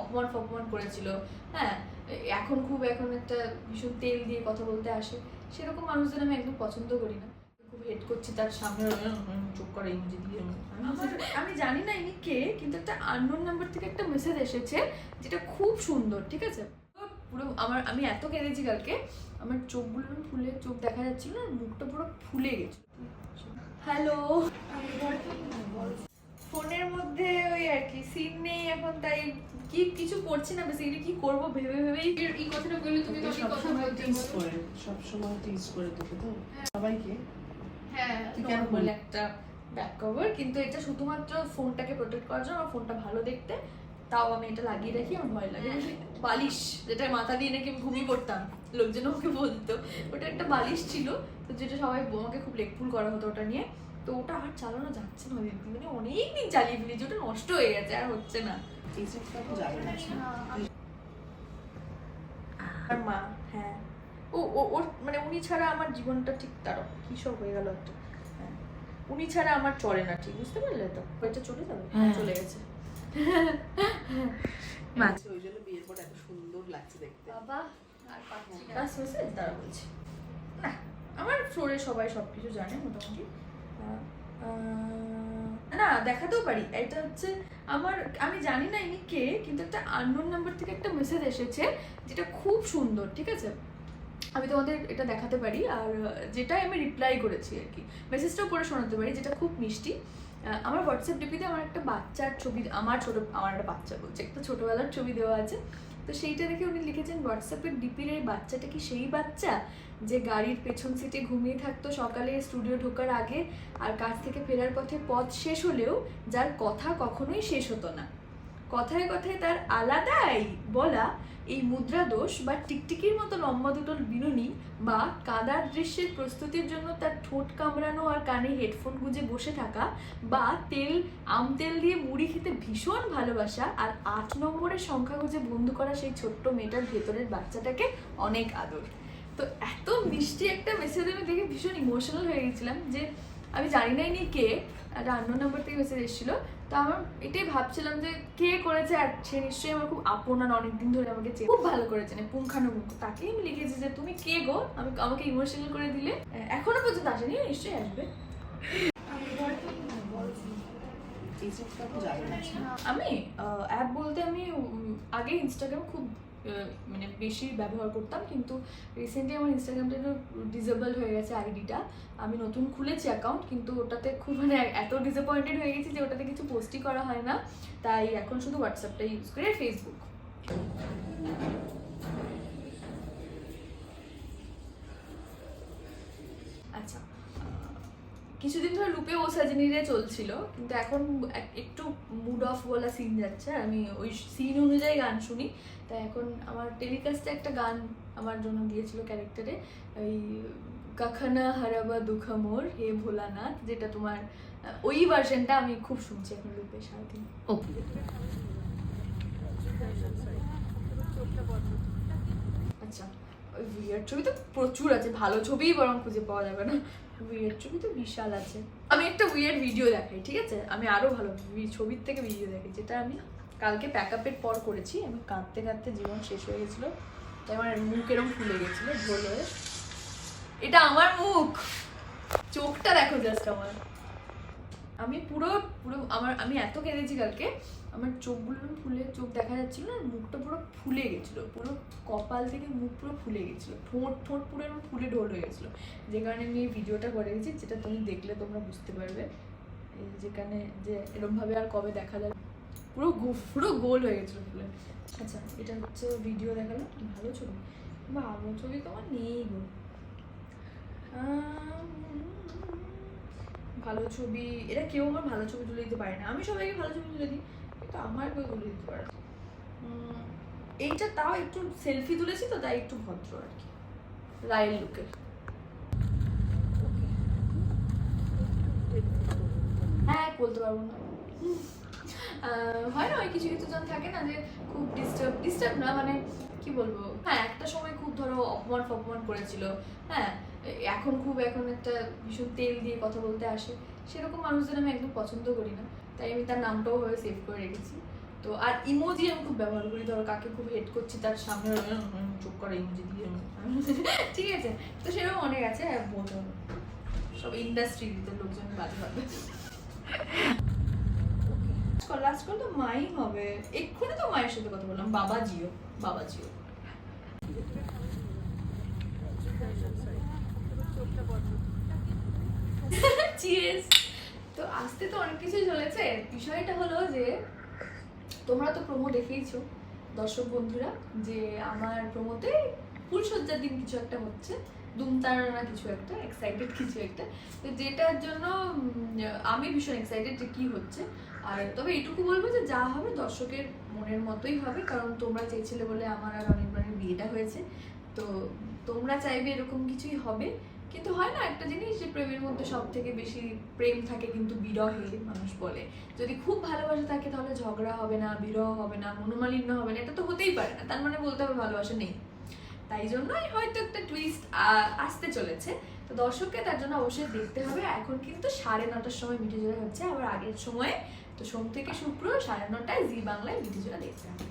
অপমান ফপমান করেছিল। হ্যাঁ এখন খুব এখন একটা ভীষণ তেল দিয়ে কথা বলতে আসে। সেরকম মানুষদের আমি একদম পছন্দ করি না। খুব হেড করছি তার সামনে। চোখ করে ইমোজি দিয়ে আমি জানি না ইনি কে কিন্তু একটা আননোন নাম্বার থেকে একটা মেসেজ এসেছে যেটা খুব সুন্দর ঠিক আছে? পুরো আমার আমি এত কেঁদেছি কালকে আমার চোখগুলো ফুলে চোখ দেখা যাচ্ছিল না মুখটা পুরো ফুলে গেছে হ্যালো ফোনের মধ্যে ওই আর কি সিন নেই এখন তাই কি কিছু করছি না বেসিক্যালি কি করব ভেবে ভেবেই এই কথাটা বললে তুমি তো অনেক কথা বলতে টিজ। করে সবসময় টিজ করে তোকে তো? সবাইকে? হ্যাঁ তুই কেন একটা ব্যাক কভার কিন্তু এটা শুধুমাত্র ফোনটাকে প্রোটেক্ট করার জন্য আমার ফোনটা ভালো দেখতে তাও আমি এটা লাগিয়ে রাখি আমার ভয় লাগে। বালিশ যেটা মাথা দিয়ে নাকি আমি ঘুমিয়ে পড়তাম লোকজন ওকে বলতো। ওটা একটা বালিশ ছিল তো যেটা সবাই আমাকে খুব লেকফুল করা হতো ওটা নিয়ে। তো ওটা আর চালানো যাচ্ছে না দিন মানে অনেক দিন চালিয়ে ফেলেছি ওটা নষ্ট হয়ে গেছে আর হচ্ছে না। আর মা হ্যাঁ। ও ও ওর মানে উনি ছাড়া আমার জীবনটা ঠিক তার কি সব হয়ে গেল একটা। হ্যাঁ। উনি ছাড়া আমার চলে না ঠিক বুঝতে পারলে তো? এটা চলে যাবে? হ্যাঁ। চলে গেছে। আচ্ছা, ওই জন্য বিয়ের পর এত সুন্দর লাগছে দেখতে। বাবা আর হয়েছে তারা বলছি। না আমার ফ্লোরে সবাই সবকিছু জানে মোটামুটি। না, দেখাতেও পারি। এটা হচ্ছে আমার, আমি জানি না ইনি কে, কিন্তু একটা আননোন নাম্বার থেকে একটা মেসেজ এসেছে, যেটা খুব সুন্দর, ঠিক আছে? আমি তোমাদের এটা দেখাতে পারি, আর যেটাই আমি রিপ্লাই করেছি আর কি। মেসেজটাও পড়ে শোনাতে পারি, যেটা খুব মিষ্টি। আমার হোয়াটসঅ্যাপ ডিপিতে আমার একটা বাচ্চার ছবি, আমার ছোট, আমার একটা বাচ্চা বলছে, একটা ছোটবেলার ছবি দেওয়া আছে। তো সেইটা দেখে উনি লিখেছেন হোয়াটসঅ্যাপের ডিপির এই বাচ্চাটা কি সেই বাচ্চা? যে গাড়ির পেছন সিটে ঘুমিয়ে থাকতো সকালে স্টুডিও ঢোকার আগে, আর কাজ থেকে ফেরার পথে পথ শেষ হলেও যার কথা কখনোই শেষ হতো না। কথায় কথায় তার আলাদাই বলা এই মুদ্রা দোষ বা টিকটিকির মতো লম্বা দুটো বিনুনি বা কাদার দৃশ্যের প্রস্তুতির জন্য তার ঠোঁট কামড়ানো আর কানে হেডফোন গুঁজে বসে থাকা বা তেল, আম তেল দিয়ে মুড়ি খেতে ভীষণ ভালোবাসা আর আট নম্বরের সংখ্যা গুঁজে বন্ধু করা সেই ছোট্ট মেয়েটার ভেতরের বাচ্চাটাকে অনেক আদর। তো এত মিষ্টি একটা মেসেজ আমি দেখে ভীষণ ইমোশনাল হয়ে গেছিলাম যে আমি জানি না ইনি কে একটা অন্য নম্বর থেকে মেসেজ এসেছিল। তো আমার এটাই ভাবছিলাম যে কে করেছে আর সে নিশ্চয়ই আমার খুব আপন আর অনেকদিন ধরে আমাকে। খুব ভালো করেছে মানে পুঙ্খানুপুঙ্খ তাকেই আমি লিখেছি যে তুমি কে গো? আমি আমাকে ইমোশনাল করে দিলে। এখনও পর্যন্ত আসেনি নিশ্চয়ই আসবে। না আমি অ্যাপ বলতে আমি আগে ইনস্টাগ্রাম খুব মানে বেশি ব্যবহার করতাম, কিন্তু রিসেন্টলি আমার ইনস্টাগ্রামটা একটু ডিজেবল হয়ে গেছে আইডিটা আমি নতুন খুলেছি অ্যাকাউন্ট কিন্তু ওটাতে খুব মানে এত ডিসঅ্যাপয়েন্টেড হয়ে গেছি যে ওটাতে কিছু পোস্টই করা হয় না। তাই এখন শুধু হোয়াটসঅ্যাপটা ইউজ করে ফেসবুক আচ্ছা আহ, কিছুদিন ধরে লুপে ও সাজিনিরে চলছিল, কিন্তু এখন একটু মুড অফ বলা সিন যাচ্ছে। আমি ওই সিন অনুযায়ী গান শুনি। তাই এখন আমার টেলিকাস্টে একটা গান আমার জন্য দিয়েছিল ক্যারেক্টারে ওই কাখানা হারাবা দুঃখা মোর, হে ভোলানাথ, যেটা তোমার ওই ভার্সনটা আমি খুব শুনছি এখন লুপে সারাদিন। আচ্ছা ওই বিয়ের ছবি তো প্রচুর আছে, ভালো ছবিই বরং খুঁজে পাওয়া যাবে না। বিয়ের ছবি তো বিশাল আছে। আমি একটা উইয়ার ভিডিও দেখাই, ঠিক আছে? আমি আরও ভালো ছবির থেকে ভিডিও দেখাই, যেটা আমি কালকে প্যাক আপের পর করেছি। আমি কাঁদতে কাঁদতে জীবন শেষ হয়ে গেছিল। তাই আমার মুখ এরম ফুলে গেছিল ঢোল হয়ে। এটা আমার মুখ! চোখটা দেখো জাস্ট আমার। আমি পুরো পুরো আমার, আমি এত কেঁদেছি কালকে, আমার চোখগুলো ফুলে, চোখ দেখা যাচ্ছিল না, মুখটা পুরো ফুলে গেছিল, পুরো কপাল থেকে মুখ পুরো ফুলে গেছিল, ঠোঁট ঠোঁট পুরো এরকম ফুলে ঢোল হয়ে গেছিল। যে কারণে আমি এই ভিডিওটা করে গেছি যেটা তুমি দেখলে তোমরা বুঝতে পারবে। যেখানে, যে এরকমভাবে আর কবে দেখা যাবে। পুরো পুরো গোল হয়ে গেছিল ফুলে। আচ্ছা এটা হচ্ছে ভিডিও দেখাল, ভালো ছবি। ভালো ছবি তো আমার নেই গো। ভালো ছবি এরা কেউ আমার ভালো ছবি তুলে দিতে পারে না। আমি সবাইকে ভালো ছবি তুলে দিই, কিন্তু আমার কেউ তুলে দিতে পারে এইটা তাও একটু সেলফি তুলেছি তো, তাই একটু ভদ্র আর কি। রায়ের লুকের হ্যাঁ বলতে পারব না। হয় না, ওই কিছু কিছু জন থাকে না যে খুব ডিস্টার্ব ডিস্টার্ব না মানে কি বলব? হ্যাঁ একটা সময় খুব ধরো অপমান ফপমান করেছিল। হ্যাঁ এখন খুব এখন একটা ভীষণ তেল দিয়ে কথা বলতে আসে, সেরকম মানুষজন আমি একদম পছন্দ করি না। তাই আমি তার নামটাও হয়ে সেভ করে রেখেছি। তো আর ইমোজি আমি খুব ব্যবহার করি, ধরো কাকে খুব হেট করছি তার সামনে চোখ করে ইমোজি দিয়ে ঠিক আছে? তো সেরকম অনেক আছে বলতে। সব ইন্ডাস্ট্রির লোকজন বাজে বাজে লাস্ট কল তো মাই হবে। এক্ষুনি তো মায়ের সাথে কথা বললাম, বাবা জিও বাবা জিও। চিয়ার্স তো আসতে তো অনেক কিছুই চলেছে। বিষয়টা হলো যে, তোমরা তো প্রোমো দেখেইছো দর্শক বন্ধুরা, যে আমার প্রোমোতে ফুলসজ্জার দিন কিছু একটা হচ্ছে দুমতারানা কিছু একটা এক্সাইটেড কিছু একটা। তো যেটার জন্য আমি ভীষণ এক্সাইটেড যে কি হচ্ছে। আর তবে এটুকু বলব যে, যা হবে দর্শকের মনের মতোই হবে, কারণ তোমরা চেয়েছিলে বলে আমার আর অনির্বাণের বিয়েটা হয়েছে। তো তোমরা চাইবে এরকম কিছুই হবে। কিন্তু হয় না, একটা জিনিস যে প্রেমের মধ্যে সব থেকে বেশি প্রেম থাকে কিন্তু বিরহে মানুষ বলে। যদি খুব ভালোবাসা থাকে তাহলে ঝগড়া হবে না, বিরহ হবে না, মনোমালিন্য হবে না, এটা তো হতেই পারে না, তার মানে বলতে হবে ভালোবাসা নেই। তাই জন্যই হয়তো একটা টুইস্ট আসতে চলেছে। তো দর্শককে তার জন্য অবশ্যই দেখতে হবে। এখন কিন্তু সাড়ে নটার সময় মিঠে জোড়া হচ্ছে, আবার আগের সময়ে। তো সোম থেকে শুক্র সাড়ে নটায় জি বাংলায় মিঠে জোড়া দেখতে হবে।